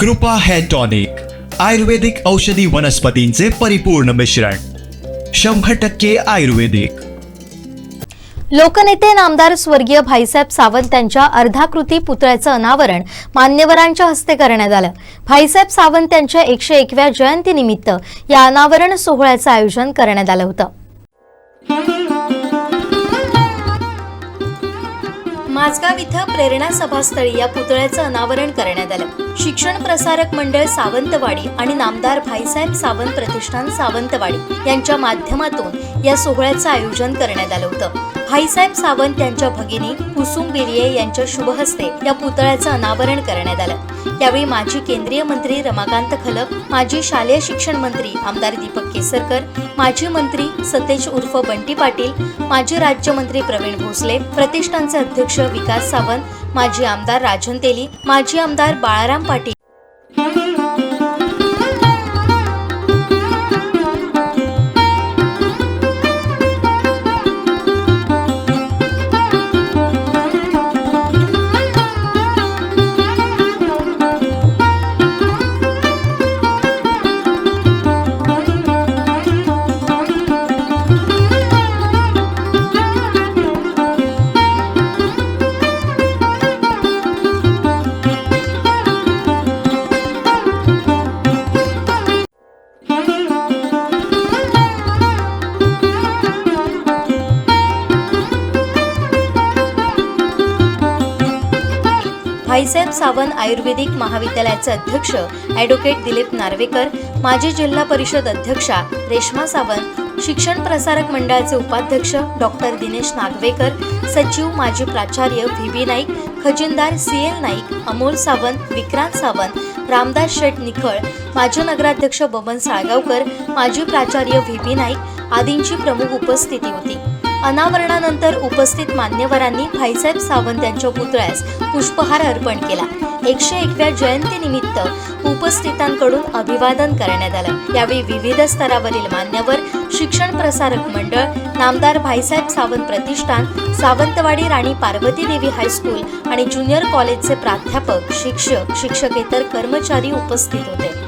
कृपा hair tonic आयुर्वेदिक औषधी वनस्पतींचे परिपूर्ण मिश्रण शंभर टक्के आयुर्वेदिक. लोकनेते नामदार स्वर्गीय भाईसाहेब सावंत यांच्या अर्धाकृती पुतळ्याचं अनावरण मान्यवरांच्या हस्ते करण्यात आलं. भाईसाहेब सावंत यांच्या एकशे एकव्या जयंतीनिमित्त या अनावरण सोहळ्याचं आयोजन करण्यात आलं होतं. माझगाव इथं प्रेरणा सभास्थळी या पुतळ्याचं अनावरण करण्यात आलं. शिक्षण प्रसारक मंडळ सावंतवाडी आणि नामदार भाईसाहेब सावंत प्रतिष्ठान सावंतवाडी यांच्या माध्यमातून या सोहळ्याचं आयोजन करण्यात आलं होतं. भाईसाहेब सावंत यांच्या भगिनी कुसुम बिर्ये यांच्या शुभहस्ते या पुतळ्याचं अनावरण करण्यात आलं. यावेळी माजी केंद्रीय मंत्री रमाकांत खलप माजी शालेय शिक्षण मंत्री आमदार दीपक केसरकर माजी मंत्री सतेज उर्फ बंटी पाटील माजी राज्यमंत्री प्रवीण भोसले प्रतिष्ठानचे अध्यक्ष विकास सावंत माजी आमदार राजन तेली माजी आमदार बाळाराम पाटील भाईसाहेब सावंत आयुर्वेदिक महाविद्यालयाचे अध्यक्ष ॲडव्होकेट दिलीप नार्वेकर माजी जिल्हा परिषद अध्यक्षा रेश्मा सावंत शिक्षण प्रसारक मंडळाचे उपाध्यक्ष डॉक्टर दिनेश नागवेकर सचिव माजी प्राचार्य व्ही बी नाईक खजिनदार सी एल नाईक अमोल सावंत विक्रांत सावंत रामदास शेठ निखळ माजी नगराध्यक्ष बबन साळगावकर माजी प्राचार्य व्ही बी नाईक आदींची प्रमुख उपस्थिती होती. अनावरणानंतर उपस्थित मान्यवरांनी भाईसाहेब सावंत यांच्या पुतळ्यास पुष्पहार अर्पण केला. एकशे एकव्या जयंतीनिमित्त उपस्थितांकडून अभिवादन करण्यात आलं. यावेळी विविध स्तरावरील मान्यवर शिक्षण प्रसारक मंडळ नामदार भाईसाहेब सावंत प्रतिष्ठान सावंतवाडी राणी पार्वती देवी हायस्कूल आणि ज्युनियर कॉलेजचे प्राध्यापक शिक्षक शिक्षकेतर कर्मचारी उपस्थित होते.